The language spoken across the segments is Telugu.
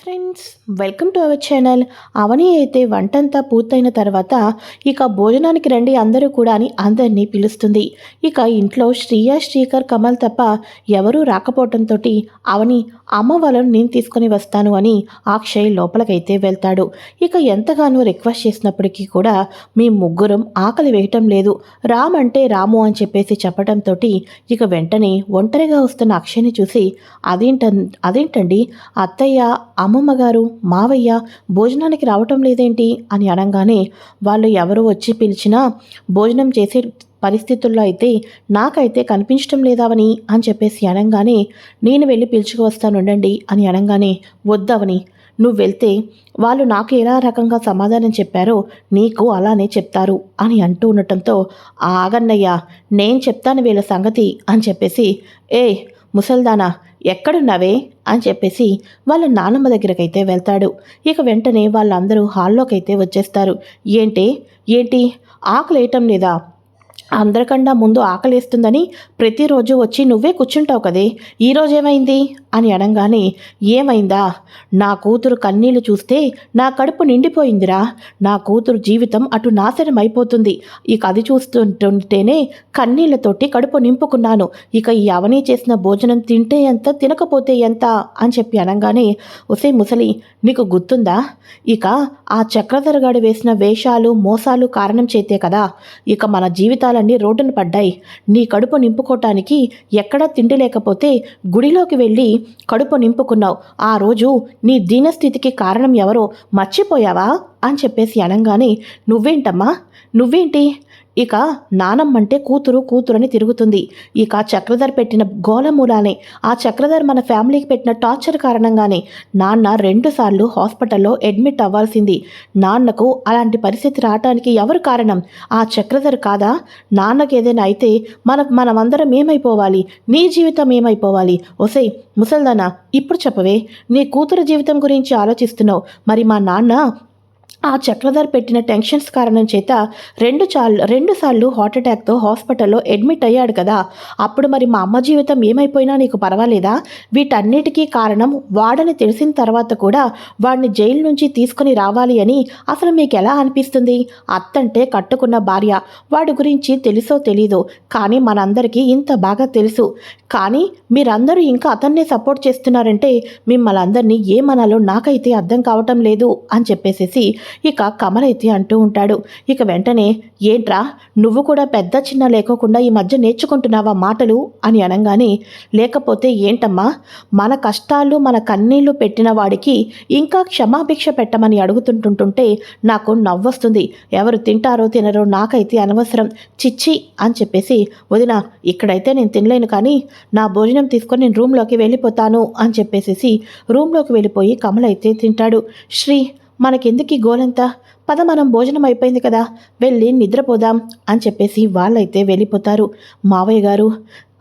Friends welcome to our channel. Avani అయితే వంటంతా పూర్తయిన తర్వాత ఇక భోజనానికి రండి అందరూ కూడా అని అందరినీ పిలుస్తుంది. ఇక ఇంట్లో శ్రీయ శ్రీకర్ కమల్ తప్ప ఎవరూ రాకపోవడంతో అవని అమ్మ వాళ్ళను నేను తీసుకొని వస్తాను అని అక్షయ్ లోపలికైతే వెళ్తాడు. ఇక ఎంతగానో రిక్వెస్ట్ చేసినప్పటికీ కూడా మీ ముగ్గురం ఆకలి వేయటం లేదు. రామ్ అంటే రాము అని చెప్పేసి చెప్పడంతో ఇక వెంటనే ఒంటరిగా వస్తున్న అక్షయ్ని చూసి అదేంట అదేంటండి? అత్తయ్య అమ్మమ్మ గారు మావయ్య భోజనానికి రావటం లేదేంటి? అని అనగానే వాళ్ళు ఎవరు వచ్చి పిలిచినా భోజనం చేసే పరిస్థితుల్లో అయితే నాకైతే కనిపించటం లేదావని అని చెప్పేసి అనగానే నేను వెళ్ళి పిలుచుకువస్తానుండండి అని అనగానే వద్దవని నువ్వు వెళ్తే వాళ్ళు నాకు ఎలా రకంగా సమాధానం చెప్పారో నీకు అలానే చెప్తారు అని అంటూ ఉండటంతో ఆగన్నయ్యా నేను చెప్తాను వీళ్ళ సంగతి అని చెప్పేసి ఏ ముసల్దానా ఎక్కడున్నావే అని చెప్పేసి వాళ్ళ నానమ్మ దగ్గరకైతే వెళ్తాడు. ఇక వెంటనే వాళ్ళందరూ హాల్లోకైతే వచ్చేస్తారు. ఏంటి? ఏంటి? ఆకలేయటం లేదా? అందరికన్నా ముందు ఆకలేస్తుందని ప్రతిరోజు వచ్చి నువ్వే కూర్చుంటావు కదే. ఈరోజు ఏమైంది అని అనగానే ఏమైందా? నా కూతురు కన్నీళ్ళు చూస్తే నా కడుపు నిండిపోయిందిరా. నా కూతురు జీవితం అటు నాశనం అయిపోతుంది ఇక అది చూస్తుంటుంటేనే కన్నీళ్ళతోటి కడుపు నింపుకున్నాను. ఇక ఈ అవనీ చేసిన భోజనం తింటే ఎంత తినకపోతే ఎంత? అని చెప్పి అనగానే ఒసే ముసలి నీకు గుర్తుందా? ఇక ఆ చక్రధరగాడు వేసిన వేషాలు మోసాలు కారణం చేతే కదా. ఇక మన జీవితాలన్నీ రోడ్డున పడ్డాయి. నీ కడుపు నింపుకోవటానికి ఎక్కడా తిండి లేకపోతే గుడిలోకి వెళ్ళి కడుపు నింపుకున్నావు. ఆ రోజు నీ దీనస్థితికి కారణం ఎవరో మర్చిపోయావా? అని చెప్పేసి అనగానే నువ్వేంటమ్మా? నువ్వేంటి? ఇక నానమ్మంటే కూతురు కూతురని తిరుగుతుంది. ఇక చక్రధర్ పెట్టిన గోలమూలానే ఆ చక్రధర్ మన ఫ్యామిలీకి పెట్టిన టార్చర్ కారణంగానే నాన్న రెండుసార్లు హాస్పిటల్లో అడ్మిట్ అవ్వాల్సింది. నాన్నకు అలాంటి పరిస్థితి రావటానికి ఎవరు కారణం? ఆ చక్రధర్ కాదా? నాన్నకి ఏదైనా అయితే మన మనమందరం ఏమైపోవాలి? నీ జీవితం ఏమైపోవాలి? ఒసై ముసల్దానా ఇప్పుడు చెప్పవే. నీ కూతురు జీవితం గురించి ఆలోచిస్తున్నావు. మరి మా నాన్న ఆ చక్రధర్ పెట్టిన టెన్షన్స్ కారణం చేత రెండు చాలు రెండు సార్లు హార్ట్ అటాక్తో హాస్పిటల్లో అడ్మిట్ అయ్యాడు కదా. అప్పుడు మరి మా అమ్మ జీవితం ఏమైపోయినా నీకు పర్వాలేదా? వీటన్నిటికీ కారణం వాడని తెలిసిన తర్వాత కూడా వాడిని జైలు నుంచి తీసుకుని రావాలి అని అసలు మీకు ఎలా అనిపిస్తుంది? అత్తంటే కట్టుకున్న భార్య. వాడి గురించి తెలుసో తెలీదో కానీ మనందరికీ ఇంత బాగా తెలుసు. కానీ మీరందరూ ఇంకా అతన్నే సపోర్ట్ చేస్తున్నారంటే మిమ్మల్ని అందరినీ ఏమనాలో నాకైతే అర్థం కావటం లేదు అని చెప్పేసేసి ఇక కమలైతే అంటూ ఉంటాడు. ఇక వెంటనే ఏంట్రా నువ్వు కూడా పెద్ద చిన్న లేకోకుండా ఈ మధ్య నేర్చుకుంటున్నావా మాటలు? అని అనగానే లేకపోతే ఏంటమ్మా మన కష్టాలు మన కన్నీళ్ళు పెట్టిన వాడికి ఇంకా క్షమాభిక్ష పెట్టమని అడుగుతుంటుంటుంటే నాకు నవ్వొస్తుంది. ఎవరు తింటారో తినరో నాకైతే అనవసరం. చిచ్చి అని చెప్పేసి వదిన ఇక్కడైతే నేను తినలేను కానీ నా భోజనం తీసుకొని నేను రూమ్లోకి వెళ్ళిపోతాను అని చెప్పేసేసి రూమ్లోకి వెళ్ళిపోయి కమలైతే తింటాడు. శ్రీ మనకెందుకు ఈ గోలంతా? పద మనం భోజనం అయిపోయింది కదా వెళ్ళి నిద్రపోదాం అని చెప్పేసి వాళ్ళైతే వెళ్ళిపోతారు. మావయ్య గారు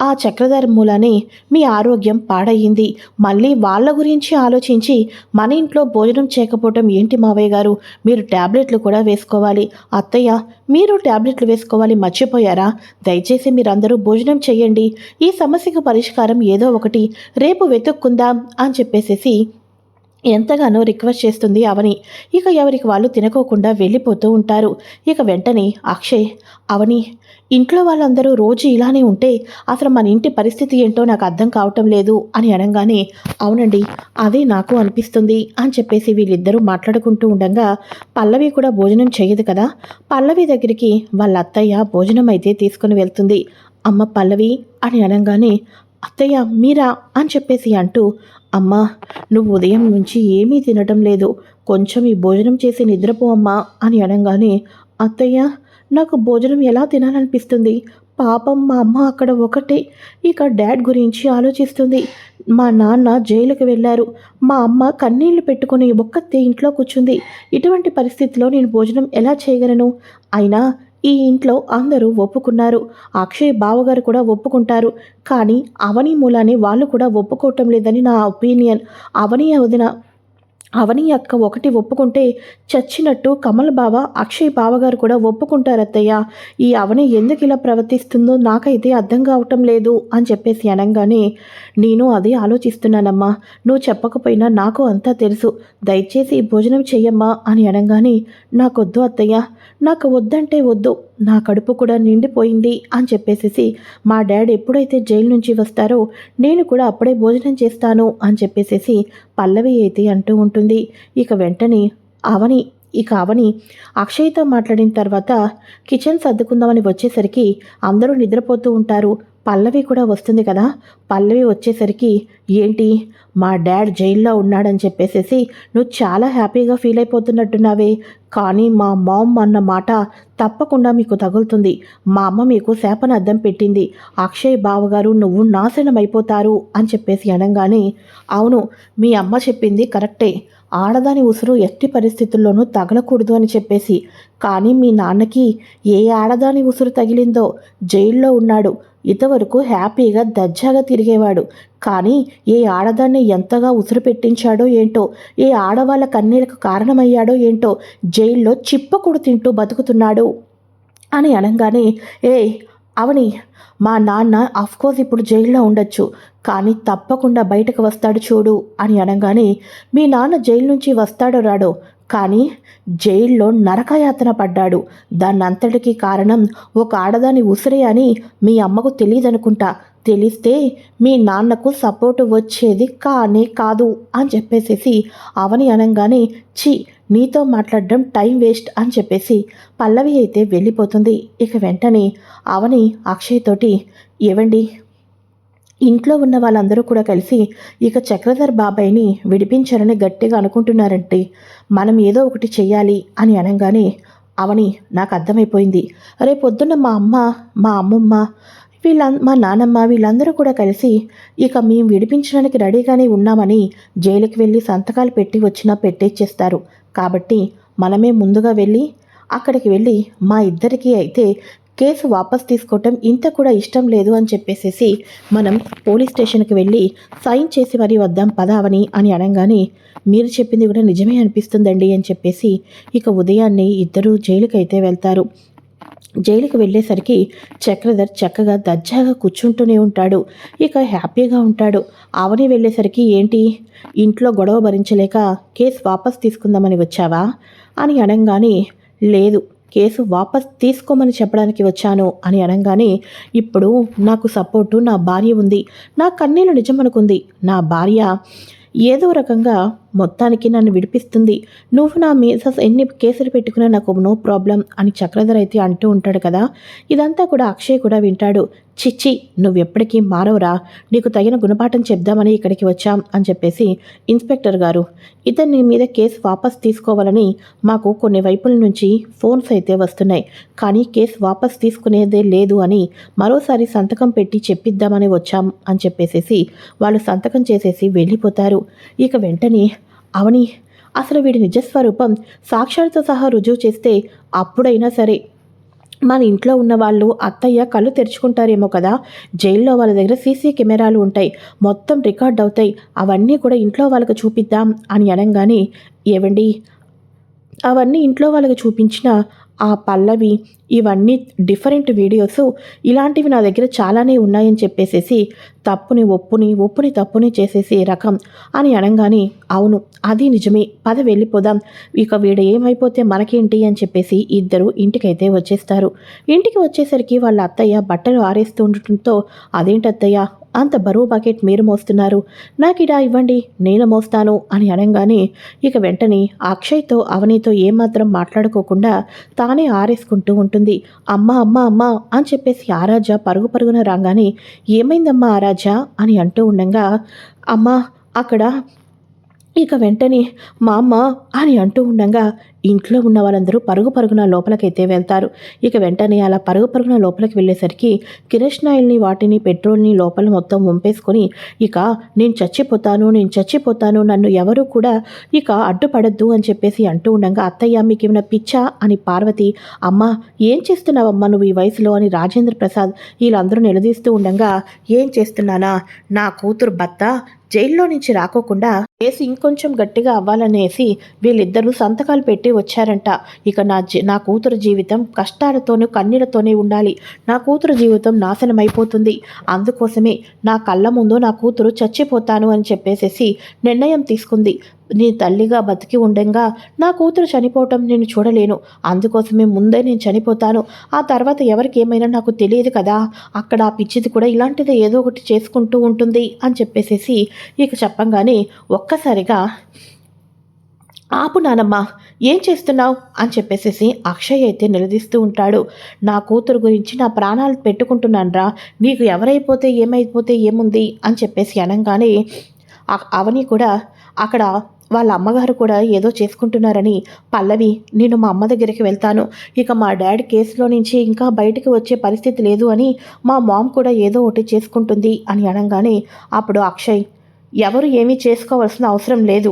ఆ చక్రధారి మూలానే మీ ఆరోగ్యం పాడయ్యింది. మళ్ళీ వాళ్ళ గురించి ఆలోచించి మన ఇంట్లో భోజనం చేయకపోవటం ఏంటి మావయ్య గారు? మీరు ట్యాబ్లెట్లు కూడా వేసుకోవాలి. అత్తయ్య మీరు ట్యాబ్లెట్లు వేసుకోవాలి మర్చిపోయారా? దయచేసి మీరందరూ భోజనం చేయండి. ఈ సమస్యకు పరిష్కారం ఏదో ఒకటి. రేపు వెతుక్కుందాం అని చెప్పేసేసి ఎంతగానో రిక్వెస్ట్ చేస్తుంది అవని. ఇక ఎవరికి వాళ్ళు తినకోకుండా వెళ్ళిపోతూ ఉంటారు. ఇక వెంటనే అక్షయ్ అవని ఇంట్లో వాళ్ళందరూ రోజు ఇలానే ఉంటే అసలు మన ఇంటి పరిస్థితి ఏంటో నాకు అర్థం కావటం లేదు అని అనగానే అవునండి అదే నాకు అనిపిస్తుంది అని చెప్పేసి వీళ్ళిద్దరూ మాట్లాడుకుంటూ ఉండగా పల్లవి కూడా భోజనం చేయదు కదా. పల్లవి దగ్గరికి వాళ్ళ అత్తయ్య భోజనం అయితే తీసుకుని వెళ్తుంది. అమ్మ పల్లవి అని అనగానే అత్తయ్య మీరా అని చెప్పేసి అంటూ అమ్మా నువ్వు ఉదయం నుంచి ఏమీ తినటం లేదు. కొంచెం ఈ భోజనం చేసి నిద్రపో అమ్మా అని అనగానే అత్తయ్య నాకు భోజనం ఎలా తినాలనిపిస్తుంది? పాపం మా అమ్మ అక్కడ ఒకటే. ఇక డాడ్ గురించి ఆలోచిస్తుంది. మా నాన్న జైలుకి వెళ్ళారు. మా అమ్మ కన్నీళ్ళు పెట్టుకుని ఒక్కతే ఇంట్లో కూర్చుంది. ఇటువంటి పరిస్థితిలో నేను భోజనం ఎలా చేయగలను? అయినా ఈ ఇంట్లో అందరూ ఒప్పుకున్నారు. అక్షయ్ బావగారు కూడా ఒప్పుకుంటారు. కానీ అవని మూలానే వాళ్ళు కూడా ఒప్పుకోవటం లేదని నా ఒపీనియన్. అవని వదిన అవని అక్క ఒకటి ఒప్పుకుంటే చచ్చినట్టు కమల్ బావ అక్షయ్ బావగారు కూడా ఒప్పుకుంటారు అత్తయ్య. ఈ అవని ఎందుకు ఇలా ప్రవర్తిస్తుందో నాకైతే అర్థం కావటం లేదు అని చెప్పేసి అనగానే నేను అదే ఆలోచిస్తున్నానమ్మా. నువ్వు చెప్పకపోయినా నాకు అంతా తెలుసు. దయచేసి భోజనం చెయ్యమ్మా అని అనగానే నాకొద్దు అత్తయ్య. నాకు వద్దంటే వద్దు. నా కడుపు కూడా నిండిపోయింది అని చెప్పేసేసి మా డాడ్ ఎప్పుడైతే జైలు నుంచి వస్తారో నేను కూడా అప్పుడే భోజనం చేస్తాను అని చెప్పేసేసి పల్లవి అయితే అంటూ ఉంటుంది ఉంటుంది. ఇక వెంటనే అవని ఇక అవని అక్షయ్తో మాట్లాడిన తర్వాత కిచెన్ సర్దుకుందామని వచ్చేసరికి అందరూ నిద్రపోతూ ఉంటారు. పల్లవి కూడా వస్తుంది కదా. పల్లవి వచ్చేసరికి ఏంటి? మా డాడ్ జైల్లో ఉన్నాడని చెప్పేసేసి నువ్వు చాలా హ్యాపీగా ఫీల్ అయిపోతున్నట్టున్నావే. కానీ మా మామ్ అన్న మాట తప్పకుండా మీకు తగులుతుంది. మా అమ్మ మీకు శాపన అద్దం పెట్టింది. అక్షయ్ బావగారు నువ్వు నాశనం అయిపోతారు అని చెప్పేసి అనగానే అవును మీ అమ్మ చెప్పింది కరెక్టే. ఆడదాని ఉసురు ఎట్టి పరిస్థితుల్లోనూ తగలకూడదు అని చెప్పేసి. కానీ మీ నాన్నకి ఏ ఆడదాని ఉసురు తగిలిందో జైల్లో ఉన్నాడు. ఇంతవరకు హ్యాపీగా దర్జాగా తిరిగేవాడు. కానీ ఏ ఆడదాన్ని ఎంతగా ఉసురు పెట్టించాడో ఏంటో ఏ ఆడవాళ్ళ కన్నీళ్ళకు కారణమయ్యాడో ఏంటో జైల్లో చిప్పకుడు తింటూ బతుకుతున్నాడు. అని అనగానే ఏ అవని మా నాన్న అఫ్కోర్స్ ఇప్పుడు జైల్లో ఉండొచ్చు కానీ తప్పకుండా బయటకు వస్తాడు చూడు అని అనగానే మీ నాన్న జైలు నుంచి వస్తాడో రాడో కానీ జైల్లో నరకయాతన పడ్డాడు. దాన్నంతటికి కారణం ఒక ఆడదాని ఉసిరే అని మీ అమ్మకు తెలియదనుకుంటా. తెలిస్తే మీ నాన్నకు సపోర్టు వచ్చేది కానే కాదు అని చెప్పేసేసి అవని అనగానే చి నీతో మాట్లాడడం టైం వేస్ట్ అని చెప్పేసి పల్లవి అయితే వెళ్ళిపోతుంది. ఇక వెంటనే అవని అక్షయ్ తోటి ఏవండి? ఇంట్లో ఉన్న వాళ్ళందరూ కూడా కలిసి ఇక చక్రధర్ బాబాయ్ని విడిపించాలని గట్టిగా అనుకుంటున్నారంటే మనం ఏదో ఒకటి చేయాలి అని అనగానే అవని నాకు అర్థమైపోయింది. రేపొద్దున్న మా అమ్మ మా అమ్మమ్మ వీళ్ళ మా నానమ్మ వీళ్ళందరూ కూడా కలిసి ఇక మేము విడిపించడానికి రెడీగానే ఉన్నామని జైలుకి వెళ్ళి సంతకాలు పెట్టి వచ్చినా పెట్టేచ్చేస్తారు. కాబట్టి మనమే ముందుగా వెళ్ళి అక్కడికి వెళ్ళి మా ఇద్దరికి అయితే కేసు వాపస్ తీసుకోవటం ఇంత కూడా ఇష్టం లేదు అని చెప్పేసేసి మనం పోలీస్ స్టేషన్కి వెళ్ళి సైన్ చేసి మరీ వద్దాం పదావని అని అనగానే మీరు చెప్పింది కూడా నిజమే అనిపిస్తుందండి అని చెప్పేసి ఇక ఉదయాన్నే ఇద్దరూ జైలుకైతే వెళ్తారు. జైలుకి వెళ్ళేసరికి చక్రధర్ చక్కగా దర్జాగా కూర్చుంటూనే ఉంటాడు. ఇక హ్యాపీగా ఉంటాడు. అవని వెళ్ళేసరికి ఏంటి? ఇంట్లో గొడవ భరించలేక కేసు వాపస్ తీసుకుందామని వచ్చావా? అని అనగానే లేదు కేసు వాపస్ తీసుకోమని చెప్పడానికి వచ్చాను అని అనగానే ఇప్పుడు నాకు సపోర్టు నా భార్య ఉంది. నా కన్నీళ్ళు నిజమనుకుంది. నా భార్య ఏదో రకంగా మొత్తానికి నన్ను విడిపిస్తుంది. నువ్వు నా మీద ఎన్ని కేసులు పెట్టుకున్నా నాకు నో ప్రాబ్లం అని చక్రధర్ అయితే అంటూ ఉంటాడు కదా. ఇదంతా కూడా అక్షయ్ కూడా వింటాడు. చిచ్చి నువ్వెప్పటికీ మారవరా. నీకు తగిన గుణపాఠం చెప్దామని ఇక్కడికి వచ్చాం అని చెప్పేసి ఇన్స్పెక్టర్ గారు. ఇతన్ని మీద కేసు వాపస్ తీసుకోవాలని మాకు కొన్ని వైపుల నుంచి ఫోన్స్ అయితే వస్తున్నాయి. కానీ కేసు వాపస్ తీసుకునేదే లేదు అని మరోసారి సంతకం పెట్టి చెప్పిద్దామని వచ్చాం అని చెప్పేసేసి వాళ్ళు సంతకం చేసేసి వెళ్ళిపోతారు. ఇక వెంటనే అవని అసలు వీడి నిజస్వరూపం సాక్ష్యాలతో సహా రుజువు చేస్తే అప్పుడైనా సరే. మన ఇంట్లో ఉన్న వాళ్ళు అత్తయ్య కళ్ళు తెరుచుకుంటారేమో కదా. జైల్లో వాళ్ళ దగ్గర సీసీ కెమెరాలు ఉంటాయి. మొత్తం రికార్డ్ అవుతాయి. అవన్నీ కూడా ఇంట్లో వాళ్ళకు చూపిద్దాం అని అనగానే ఏవండి? అవన్నీ ఇంట్లో వాళ్ళకి చూపించిన ఆ పల్లవి ఇవన్నీ డిఫరెంట్ వీడియోస్ ఇలాంటివి నా దగ్గర చాలానే ఉన్నాయని చెప్పేసేసి తప్పుని ఒప్పుని ఒప్పుని తప్పుని చేసేసి రకం అని అనగానే అవును అది నిజమే పద వెళ్ళిపోదాం. ఇక వీడు ఏమైపోతే మనకేంటి అని చెప్పేసి ఇద్దరు ఇంటికైతే వచ్చేస్తారు. ఇంటికి వచ్చేసరికి వాళ్ళ అత్తయ్య బట్టలు ఆరేస్తూ ఉండటంతో అదేంటి అత్తయ్య అంత బరువు బకెట్ మీరు మోస్తున్నారు. నాకు ఇడా ఇవ్వండి నేను మోస్తాను అని అనగానే ఇక వెంటనే అక్షయ్తో అవనితో ఏమాత్రం మాట్లాడుకోకుండా తానే ఆరేసుకుంటూ ఉంటుంది అమ్మ అమ్మ అమ్మ అని చెప్పేసి ఆరాజ పరుగు పరుగున రాగానే ఏమైందమ్మా ఆరాజ అని అంటూ ఉండగా అమ్మ అక్కడ ఇక వెంటనే మా అమ్మ అని అంటూ ఉండగా ఇంట్లో ఉన్న వాళ్ళందరూ పరుగు పరుగున లోపలికైతే వెళ్తారు. ఇక వెంటనే అలా పరుగు పరుగున లోపలికి వెళ్ళేసరికి కిరష్నాయిల్ని వాటిని పెట్రోల్ని లోపల మొత్తం వంపేసుకొని ఇక నేను చచ్చిపోతాను నేను చచ్చిపోతాను నన్ను ఎవరు కూడా ఇక అడ్డుపడద్దు అని చెప్పేసి అంటూ ఉండగా అత్తయ్య మీకు ఏమైనా పిచ్చా అని పార్వతి అమ్మ ఏం చేస్తున్నావమ్మా నువ్వు ఈ వయసులో అని రాజేంద్ర ప్రసాద్ వీళ్ళందరూ నిలదీస్తూ ఉండగా ఏం చేస్తున్నానా? నా కూతురు భర్త జైల్లో నుంచి రాకోకుండా కేసు ఇంకొంచెం గట్టిగా అవ్వాలనేసి వీళ్ళిద్దరూ సంతకాలు పెట్టి వచ్చారంట. ఇక నా నా కూతురు జీవితం కష్టాలతోనూ కన్నీళ్ళతోనే ఉండాలి. నా కూతురు జీవితం నాశనం అయిపోతుంది అందుకోసమే నా కళ్ళ ముందు నా కూతురు చచ్చిపోతాను అని చెప్పేసేసి నిర్ణయం తీసుకుంది. నీ తల్లిగా బతికి ఉండగా నా కూతురు చనిపోవటం నేను చూడలేను. అందుకోసమే ముందే నేను చనిపోతాను. ఆ తర్వాత ఎవరికి ఏమైనా నాకు తెలియదు కదా. అక్కడ ఆ పిచ్చిది కూడా ఇలాంటిది ఏదో ఒకటి చేసుకుంటూ ఉంటుంది అని చెప్పేసేసి ఇక చెప్పంగానే ఒక్కసారిగా ఆపు నానమ్మా ఏం చేస్తున్నావు? అని చెప్పేసేసి అక్షయ్ అయితే నిలదీస్తూ ఉంటాడు. నా కూతురు గురించి నా ప్రాణాలు పెట్టుకుంటున్నానరా నీకు ఎవరైపోతే ఏమైపోతే ఏముంది? అని చెప్పేసి అనగానే అవని కూడా అక్కడ వాళ్ళ అమ్మగారు కూడా ఏదో చేసుకుంటున్నారని పల్లవి నేను మా అమ్మ దగ్గరికి వెళ్తాను. ఇక మా డాడీ కేసులో నుంచి ఇంకా బయటికి వచ్చే పరిస్థితి లేదు అని మా మామ్ కూడా ఏదో ఒకటి చేసుకుంటుంది అని అనగానే అప్పుడు అక్షయ్ ఎవరు ఏమీ చేసుకోవాల్సిన అవసరం లేదు.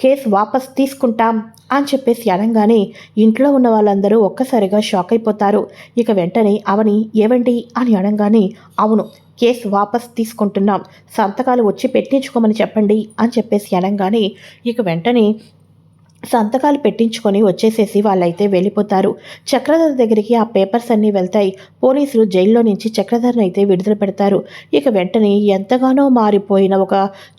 కేసు వాపస్ తీసుకుంటాం అని చెప్పేసి అనగానే ఇంట్లో ఉన్న వాళ్ళందరూ ఒక్కసారిగా షాక్ అయిపోతారు. ఇక వెంటనే అవని ఏవండి? అని అనగానే అవును కేసు వాపస్ తీసుకుంటున్నాం. సంతకాలు వచ్చి పెట్టించుకోమని చెప్పండి అని చెప్పేసి అనగానే ఇక వెంటనే సంతకాలు పెట్టించుకొని వచ్చేసేసి వాళ్ళైతే వెళ్ళిపోతారు. చక్రధర్ దగ్గరికి ఆ పేపర్స్ అన్నీ వెళ్తాయి. పోలీసులు జైల్లో నుంచి చక్రధర్ని అయితే విడుదల పెడతారు. ఇక వెంటనే ఎంతగానో మారిపోయిన ఒక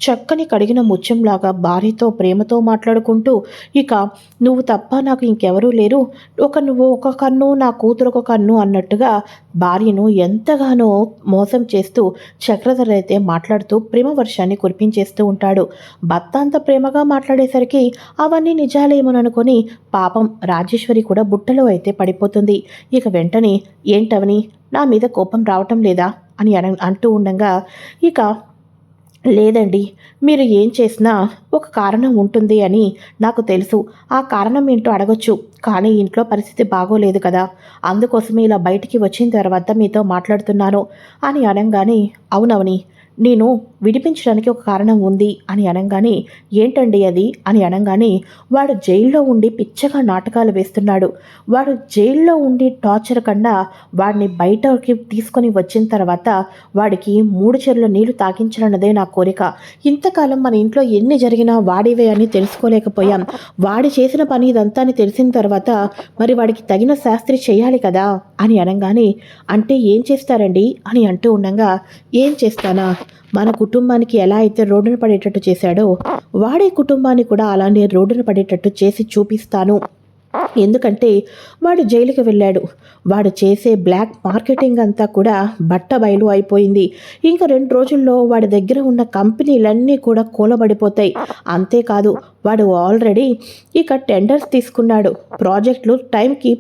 చక్కని కడిగిన ముత్యంలాగా భార్యతో ప్రేమతో మాట్లాడుకుంటూ ఇక నువ్వు తప్ప నాకు ఇంకెవరూ లేరు. ఒక నువ్వు ఒక కన్ను నా కూతురు ఒక కన్ను అన్నట్టుగా భార్యను ఎంతగానో మోసం చేస్తూ చక్రధర్ అయితే మాట్లాడుతూ ప్రేమ వర్షాన్ని కురిపించేస్తూ ఉంటాడు. భర్త అంత ప్రేమగా మాట్లాడేసరికి అవన్నీ నిజాలేమోననుకొని పాపం రాజేశ్వరి కూడా బుట్టలో అయితే పడిపోతుంది. ఇక వెంటనే ఏంటవని? నా మీద కోపం రావటం లేదా? అని అన అంటూ ఉండగా ఇక లేదండి. మీరు ఏం చేసినా ఒక కారణం ఉంటుంది అని నాకు తెలుసు. ఆ కారణం ఏంటో అడగొచ్చు. కానీ ఇంట్లో పరిస్థితి బాగోలేదు కదా. అందుకోసమే ఇలా బయటికి వచ్చిన తర్వాత మీతో మాట్లాడుతున్నాను అని అనగానే అవునవని. నేను విడిపించడానికి ఒక కారణం ఉంది అని అనగానే ఏంటండి అది? అని అనగానే వాడు జైల్లో ఉండి పిచ్చగా నాటకాలు వేస్తున్నాడు. వాడు జైల్లో ఉండి టార్చర్ కన్నా వాడిని బయటకి తీసుకొని వచ్చిన తర్వాత వాడికి మూడు చెరుల నీళ్ళు తాగించాలన్నదే నా కోరిక. ఇంతకాలం మన ఇంట్లో ఎన్ని జరిగినా వాడివే అని తెలుసుకోలేకపోయాం. వాడి చేసిన పని ఇదంతా అని తెలిసిన తర్వాత మరి వాడికి తగిన శాస్త్రి చేయాలి కదా? అని అనగానే అంటే ఏం చేస్తారండి? అని అంటూ ఉండగా ఏం చేస్తానా? మన కుటుంబానికి ఎలా అయితే రోడ్డున పడేటట్టు చేశాడో వాడే కుటుంబాన్ని కూడా అలానే రోడ్డున పడేటట్టు చేసి చూపిస్తాను. ఎందుకంటే వాడు జైలుకి వెళ్ళాడు. వాడు చేసే బ్లాక్ మార్కెటింగ్ అంతా కూడా బట్ట బయలు అయిపోయింది. ఇంకా రెండు రోజుల్లో వాడి దగ్గర ఉన్న కంపెనీలన్నీ కూడా కూలబడిపోతాయి. అంతేకాదు వాడు ఆల్రెడీ ఇక టెండర్స్ తీసుకున్నాడు. ప్రాజెక్టులు టైంకి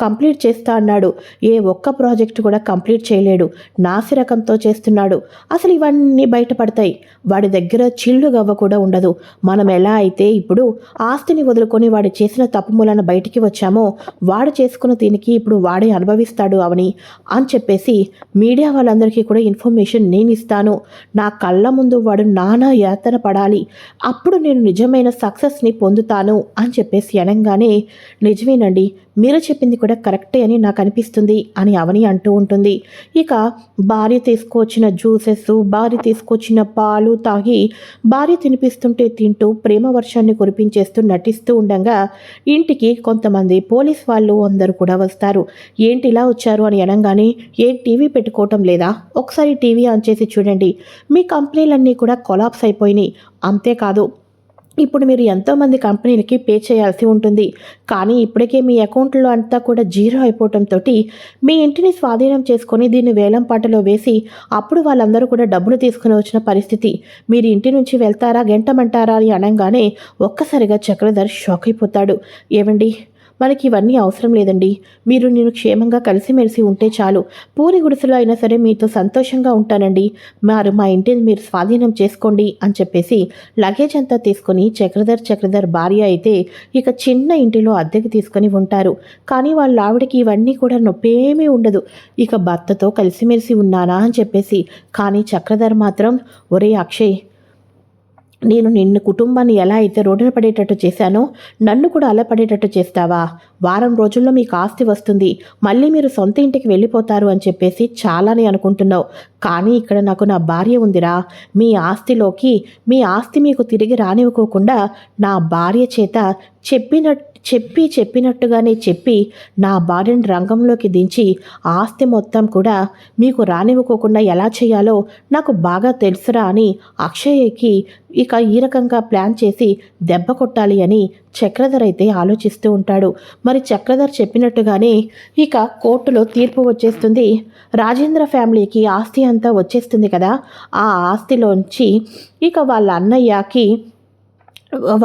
కంప్లీట్ చేస్తా అన్నాడు. ఏ ఒక్క ప్రాజెక్ట్ కూడా కంప్లీట్ చేయలేడు. నాసిరకంతో చేస్తున్నాడు. అసలు ఇవన్నీ బయటపడతాయి. వాడి దగ్గర చిల్లు గవ్వ కూడా ఉండదు. మనం ఎలా అయితే ఇప్పుడు ఆస్తిని వదులుకొని వాడు చేసిన తప్పు మూలన బయటికి వచ్చామో వాడు చేసుకున్న దీనికి ఇప్పుడు వాడే అనుభవిస్తాడు అవని అని చెప్పేసి మీడియా వాళ్ళందరికీ కూడా ఇన్ఫర్మేషన్ నేను ఇస్తాను. నా కళ్ళ ముందు వాడు నానా యాతన పడాలి. అప్పుడు నేను నిజమైన సక్సెస్ని పొందుతాను అని చెప్పేసి అనగానే నిజమేనండి. మీరు చెప్పింది కూడా కరెక్టే అని నాకు అనిపిస్తుంది అని అవని అంటూ ఉంటుంది. ఇక భార్య తీసుకొచ్చిన జ్యూసెస్ భార్య తీసుకొచ్చిన పాలు తాగి భార్య తినిపిస్తుంటే తింటూ ప్రేమ వర్షాన్ని కురిపించేస్తూ నటిస్తూ ఉండగా ఇంటికి కొంతమంది పోలీస్ వాళ్ళు అందరూ కూడా వస్తారు. ఏంటి ఇలా వచ్చారు అని అనగానే ఏ టీవీ పెట్టుకోవటం లేదా? ఒకసారి టీవీ ఆన్ చేసి చూడండి. మీ కంపెనీలన్నీ కూడా కొలాప్స్ అయిపోయినాయి. అంతేకాదు ఇప్పుడు మీరు ఎంతోమంది కంపెనీలకి పే చేయాల్సి ఉంటుంది. కానీ ఇప్పటికే మీ అకౌంట్లో అంతా కూడా జీరో అయిపోవటంతో మీ ఇంటిని స్వాధీనం చేసుకొని దీన్ని వేలం పాటలో వేసి అప్పుడు వాళ్ళందరూ కూడా డబ్బులు తీసుకుని వచ్చిన పరిస్థితి. మీరు ఇంటి నుంచి వెళ్తారా గెంటమంటారా అని అనగానే ఒక్కసారిగా చక్రధర్ షాక్ అయిపోతాడు. ఏమండి మనకి ఇవన్నీ అవసరం లేదండి. మీరు నేను క్షేమంగా కలిసిమెలిసి ఉంటే చాలు. పూరి గుడిసెలో అయినా సరే మీతో సంతోషంగా ఉంటానండి. మరి మా ఇంటిని మీరు స్వాధీనం చేసుకోండి అని చెప్పేసి లగేజ్ అంతా తీసుకొని చక్రధర్ చక్రధర్ భార్య అయితే ఇక చిన్న ఇంటిలో అద్దెకి తీసుకొని ఉంటారు. కానీ వాళ్ళ ఆవిడకి ఇవన్నీ కూడా నొప్పేమీ ఉండదు. ఇక భర్తతో కలిసిమెలిసి ఉన్నానా అని చెప్పేసి. కానీ చక్రధర్ మాత్రం ఒరే అక్షయ్ నేను నిన్ను కుటుంబాన్ని ఎలా అయితే రోడ్డున పడేటట్టు చేశానో నన్ను కూడా అలా పడేటట్టు చేస్తావా? వారం రోజుల్లో మీకు ఆస్తి వస్తుంది. మళ్ళీ మీరు సొంత ఇంటికి వెళ్ళిపోతారు అని చెప్పేసి చాలానే అనుకుంటున్నావు. కానీ ఇక్కడ నాకు నా భార్య ఉందిరా. మీ ఆస్తిలోకి మీ ఆస్తి మీకు తిరిగి రానివ్వకోకుండా నా భార్య చేత చెప్పినట్టు చెప్పి చెప్పినట్టుగానే చెప్పి నా భార్యను రంగంలోకి దించి ఆస్తి మొత్తం కూడా మీకు రానివ్వకోకుండా ఎలా చేయాలో నాకు బాగా తెలుసురా అని అక్షయ్యకి ఇక ఈ రకంగా ప్లాన్ చేసి దెబ్బ కొట్టాలి అని చక్రధర్ అయితే ఆలోచిస్తూ ఉంటాడు. మరి చక్రధర్ చెప్పినట్టుగానే ఇక కోర్టులో తీర్పు వచ్చేస్తుంది. రాజేంద్ర ఫ్యామిలీకి ఆస్తి అంతా వచ్చేస్తుంది కదా. ఆ ఆస్తిలోంచి ఇక వాళ్ళ అన్నయ్యకి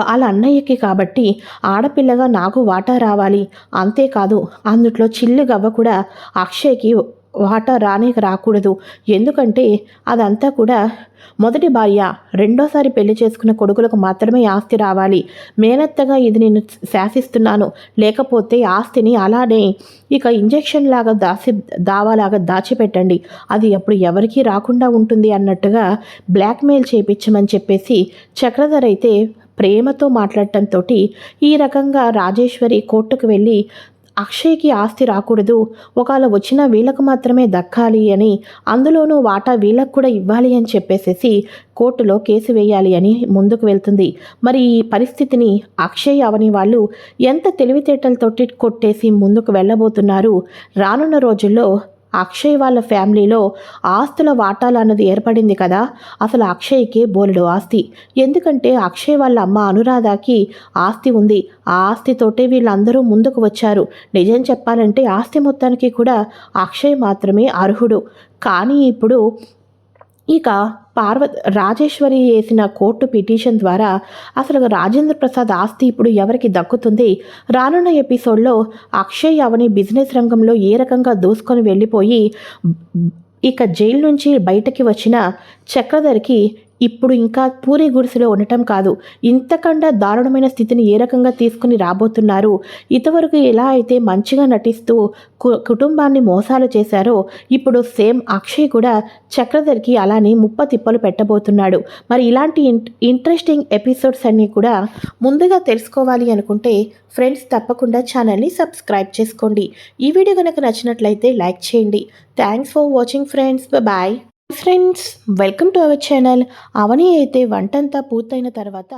వాళ్ళ అన్నయ్యకి కాబట్టి ఆడపిల్లగా నాకు వాటా రావాలి. అంతేకాదు అందుట్లో చిల్లు గవ్వ కూడా అక్షయ్కి వాటా రానే రాకూడదు. ఎందుకంటే అదంతా కూడా మొదటి భార్య రెండోసారి పెళ్ళి చేసుకున్న కొడుకులకు మాత్రమే ఆస్తి రావాలి. మేనత్తగా ఇది నేను శాసిస్తున్నాను. లేకపోతే ఆస్తిని అలానే ఇక ఇంజెక్షన్ లాగా దాచి దావాలాగా దాచిపెట్టండి. అది అప్పుడు ఎవరికీ రాకుండా ఉంటుంది అన్నట్టుగా బ్లాక్మెయిల్ చేయించమని చెప్పేసి చక్రధర్ అయితే ప్రేమతో మాట్లాడటంతో ఈ రకంగా రాజేశ్వరి కోర్టుకు వెళ్ళి అక్షయ్కి ఆస్తి రాకూడదు ఒకవేళ వచ్చిన వీళ్ళకు మాత్రమే దక్కాలి అని అందులోనూ వాటా వీళ్ళకు కూడా ఇవ్వాలి అని చెప్పేసేసి కోర్టులో కేసు వేయాలి అని ముందుకు వెళ్తుంది. మరి ఈ పరిస్థితిని అక్షయ్ అవని వాళ్ళు ఎంత తెలివితేటలతోటి కొట్టేసి ముందుకు వెళ్ళబోతున్నారు? రానున్న రోజుల్లో అక్షయ్ వాళ్ళ ఫ్యామిలీలో ఆస్తుల వాటాలు అన్నది ఏర్పడింది కదా. అసలు అక్షయ్కి బోలెడు ఆస్తి. ఎందుకంటే అక్షయ్ వాళ్ళ అమ్మ అనురాధకి ఆస్తి ఉంది. ఆ ఆస్తితోటే వీళ్ళందరూ ముందుకు వచ్చారు. నిజం చెప్పాలంటే ఆస్తి మొత్తానికి కూడా అక్షయ్ మాత్రమే అర్హుడు. కానీ ఇప్పుడు ఇక పార్వ రాజేశ్వరి వేసిన కోర్టు పిటిషన్ ద్వారా అసలు రాజేంద్ర ప్రసాద్ ఆస్తి ఇప్పుడు ఎవరికి దక్కుతుంది? రానున్న ఎపిసోడ్లో అక్షయ్ అవని బిజినెస్ రంగంలో ఏ రకంగా దూసుకొని వెళ్ళిపోయి ఇక జైలు నుంచి బయటకి వచ్చిన చక్రధర్కి ఇప్పుడు ఇంకా పూరి గుడిసెలో ఉండటం కాదు. ఇంతకండా దారుణమైన స్థితిని ఏ రకంగా తీసుకుని రాబోతున్నారు? ఇంతవరకు ఎలా అయితే మంచిగా నటిస్తూ కుటుంబాన్ని మోసాలు చేశారో ఇప్పుడు సేమ్ అక్షయ్ కూడా చక్రధర్కి అలానే ముప్ప తిప్పలు పెట్టబోతున్నాడు. మరి ఇలాంటి ఇంట్రెస్టింగ్ ఎపిసోడ్స్ అన్నీ కూడా ముందుగా తెలుసుకోవాలి అనుకుంటే ఫ్రెండ్స్ తప్పకుండా ఛానల్ని సబ్స్క్రైబ్ చేసుకోండి. ఈ వీడియో కనుక నచ్చినట్లయితే లైక్ చేయండి. Thanks for watching friends. Bye friends welcome to our channel Avani అయితే వంటంతా పూర్తయిన తర్వాత